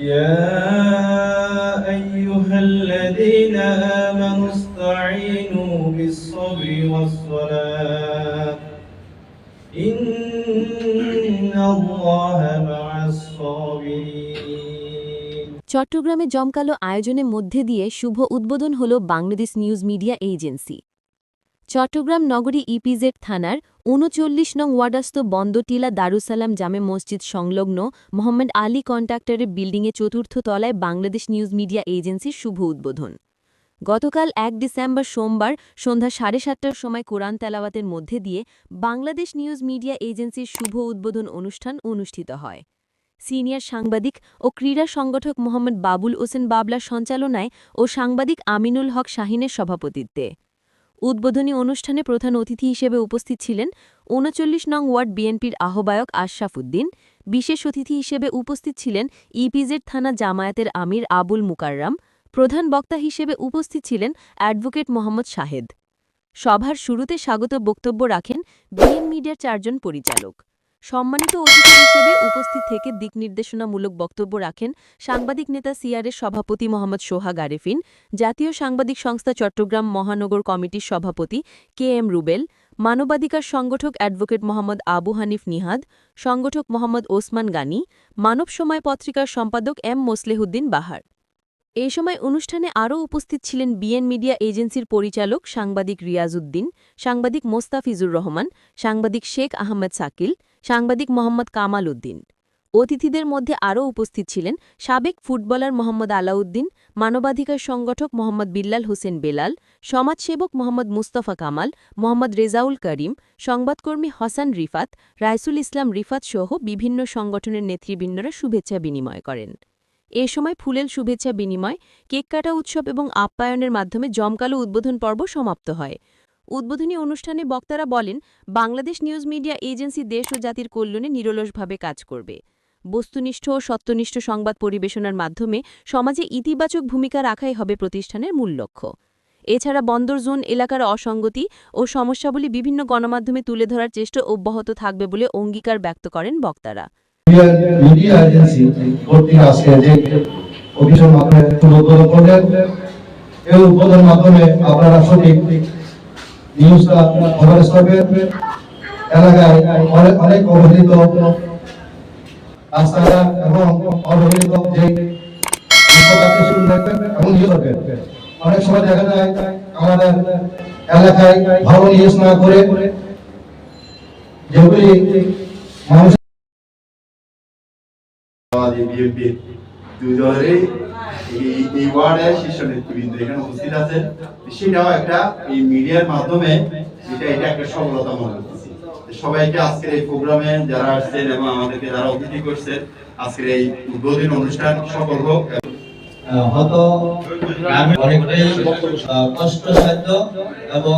يا أيها الذين آمنوا استعينوا بالصبر والصلاة إن الله مع الصابرين চট্টগ্রামে জমকালো আয়োজনের মধ্যে দিয়ে শুভ উদ্বোধন হল Bangladesh news media agency Chattogram নগরী ইপিজেড থানার উনচল্লিশ নং ওয়ার্ডাস্ত বন্দটিলা দারুসালাম জামে মসজিদ সংলগ্ন মোহাম্মদ আলী কন্ট্রাক্টরের বিল্ডিংয়ে চতুর্থ তলায় বাংলাদেশ নিউজ মিডিয়া এজেন্সির শুভ উদ্বোধন। গতকাল এক ডিসেম্বর সোমবার সন্ধ্যা সাড়ে সাতটার সময় কোরআন তেলাওয়াতের মধ্যে দিয়ে বাংলাদেশ নিউজ মিডিয়া এজেন্সির শুভ উদ্বোধন অনুষ্ঠান অনুষ্ঠিত হয়। সিনিয়র সাংবাদিক ও ক্রীড়া সংগঠক মোহাম্মদ বাবুল হোসেন বাবলার সঞ্চালনায় ও সাংবাদিক আমিনুল হক শাহিনের সভাপতিত্বে। উদ্বোধনী অনুষ্ঠানে প্রধান অতিথি হিসেবে উপস্থিত ছিলেন উনচল্লিশ নং ওয়ার্ড বিএনপির আহ্বায়ক আশরাফ উদ্দিন। বিশেষ অতিথি হিসেবে উপস্থিত ছিলেন ইপিজেড থানা জামায়াতের আমির আবুল মুকাররাম। প্রধান বক্তা হিসেবে উপস্থিত ছিলেন অ্যাডভোকেট মোহাম্মদ শাহেদ। সভার শুরুতে স্বাগত বক্তব্য রাখেন বিএন মিডিয়ার চারজন পরিচালক। সম্মানিত অতিথি হিসেবে উপস্থিত থেকে দিকনির্দেশনামূলক বক্তব্য রাখেন সাংবাদিক নেতা সিআরের সভাপতি মোহাম্মদ সোহাগ আরেফিন, জাতীয় সাংবাদিক সংস্থা চট্টগ্রাম মহানগর কমিটির সভাপতি কে এম রুবেল, মানবাধিকার সংগঠক অ্যাডভোকেট মোহাম্মদ আবু হানিফ নিহাদ, সংগঠক মোহাম্মদ ওসমান গানি মানব সময় পত্রিকার সম্পাদক এম মোসলেহুদ্দিন বাহার। এ সময় অনুষ্ঠানে আরও উপস্থিত ছিলেন বিএন মিডিয়া এজেন্সির পরিচালক সাংবাদিক রিয়াজউদ্দিন, সাংবাদিক মোস্তাফিজুর রহমান, সাংবাদিক শেখ আহমেদ সাকিল, সাংবাদিক মোহাম্মদ কামাল উদ্দিন। অতিথিদের মধ্যে আরও উপস্থিত ছিলেন সাবেক ফুটবলার মোহাম্মদ আলাউদ্দিন, মানবাধিকার সংগঠক মোহাম্মদ বিল্লাল হোসেন বেলাল, সমাজসেবক মোহাম্মদ মুস্তফা কামাল, মোহাম্মদ রেজাউল করিম, সংবাদকর্মী হসান রিফাত, রাইসুল ইসলাম রিফাত সহ বিভিন্ন সংগঠনের নেতৃবৃন্দরা শুভেচ্ছা বিনিময় করেন। এ সময় ফুলেল শুভেচ্ছা বিনিময়, কেক কাটা উৎসব এবং আপ্যায়নের মাধ্যমে জমকালো উদ্বোধন পর্ব সমাপ্ত হয়। উদ্বোধনী অনুষ্ঠানে বক্তারা বলেন, বাংলাদেশ নিউজ মিডিয়া এজেন্সি দেশ ও জাতির কল্যাণে নিরলসভাবে কাজ করবে। বস্তুনিষ্ঠ ও সত্যনিষ্ঠ সংবাদ পরিবেশনার মাধ্যমে সমাজে ইতিবাচক ভূমিকা রাখাই হবে প্রতিষ্ঠানের মূল লক্ষ্য। এছাড়া বন্দর জোন এলাকার অসঙ্গতি ও সমস্যাবলী বিভিন্ন গণমাধ্যমে তুলে ধরার চেষ্টা অব্যাহত থাকবে বলে অঙ্গীকার ব্যক্ত করেন বক্তারা। মিডিয়া এজেন্সি কর্তৃক আজকে যে মাধ্যমে করলেন। এই মাধ্যমে আপনারা সঠিক নিউজটা এলাকায় অনেক অনেক অবহেলিত, রাস্তাঘাট এবং অবহেলিত যে অনেক সময় দেখা যায় আমাদের এলাকায় ভালো নিউজ না করে যেগুলি মানুষ আমাদের বিএনপির দুই দলেরই এই ওয়ার্ডের শীর্ষ নেতৃবৃন্দ। এখানে উপস্থিত আছেন সেটাও একটা এই মিডিয়ার মাধ্যমে এটা এটা একটা সফলতা মনে করতেছি। সবাইকে আজকের এই প্রোগ্রামে যারা আসছেন এবং আমাদেরকে যারা অতিথি করছেন আজকের এই উদ্বোধনী অনুষ্ঠান সফল হোক। আহ, হয়তো অনেকটাই কষ্টসাধ্য এবং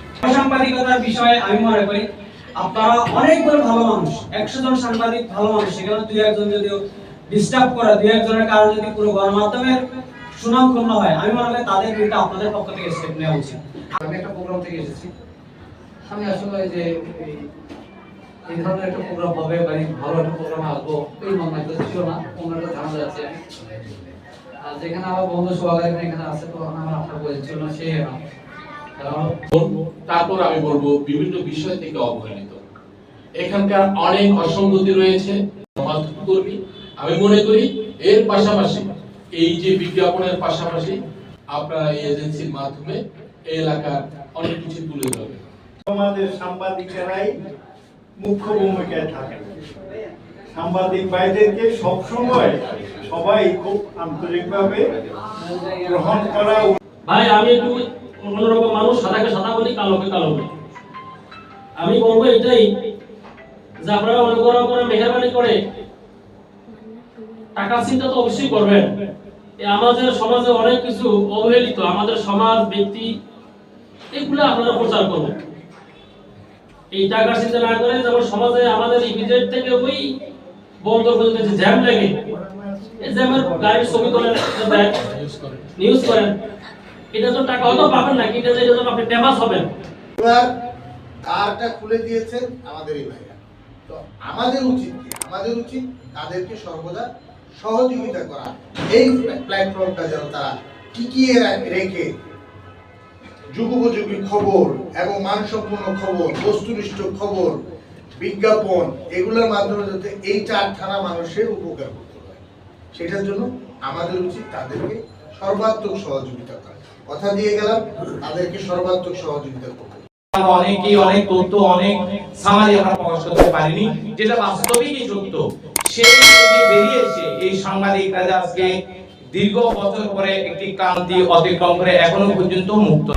সাংবাদিকতার বিষয়ে আমি মনে করি, আপনারা ভালো মানুষ একশো জন সাংবাদিক ভালো মানুষ সেখানে একজন ডিস্টার্ব একজনের কারণে যদি পুরো গণমাধ্যমের সুনাম ক্ষুণ্ণ হয়, আমি মনে করি তাদের আপনাদের পক্ষ থেকে স্টেপ নেওয়া উচিত। আমি একটা প্রোগ্রাম থেকে এসেছি। আমি আসলে যে, এই- ধরনের একটা প্রোগ্রাম হবে বা ভালো একটা প্রোগ্রামে আসব, এই মন ছিল না, অন্য একটা ধারণা যাচ্ছে যেখানে আমার বন্ধু সোহাগার এখানে আছে তো আমার আপনার বয়স ছিল না, সে তারপর আমি বলব বিভিন্ন বিষয় থেকে অবহেলিত। এখানকার অনেক অসঙ্গতি রয়েছে কর্মী আমি মনে করি এর পাশাপাশি এই যে বিজ্ঞাপনের পাশাপাশি আপনারা এই এজেন্সির মাধ্যমে এই এলাকার অনেক কিছু তুলে ধরবে আমাদের সাংবাদিকেরাই মুখ্য ভূমিকায় থাকে সাংবাদিক ভাইদেরকে সবসময় সবাই খুব আন্তরিকভাবে গ্রহণ করা ভাই আমি একটু অন্যরকম মানুষ, সাদাকে সাদা বলি, কালোকে কালো বলি। আমি বলব এটাই, যে আপনারা অনুগ্রহ করে মেহরবানি করে টাকার চিন্তা তো অবশ্যই করবেন। আমাদের সমাজে অনেক কিছু অবহেলিত, আমাদের সমাজ, ব্যক্তি, এগুলো আপনারা প্রচার করবেন। এই টাকা চিন্তা না করে যেমন সমাজে আমাদের ইপিজেড থেকে ওই বন্দর পর্যন্ত জ্যাম লাগে। এই জ্যামের গাড়ির ছবি নিউজ করেন। যুগোপযোগী খবর এবং মানসম্পন্ন খবর, বস্তুনিষ্ঠ খবর, বিজ্ঞাপন, এগুলোর মাধ্যমে যাতে এই চার থানা মানুষের উপকার করতে পারে। সেটার জন্য আমাদের উচিত তাদেরকে সর্বাত্মক সহযোগিতা করে। কথা দিয়ে গেলাম, তাদেরকে সর্বাত্মক সহযোগিতা করব। অনেকেই অনেক তথ্য, অনেক সামারি আমরা প্রকাশ করতে পারিনি। যেটা বাস্তবিকই সত্য সেই এই সাংবাদিকরা আজকে দীর্ঘ বছর পরে একটি ক্রান্তি অতিক্রম করে এখনও পর্যন্ত মুক্ত।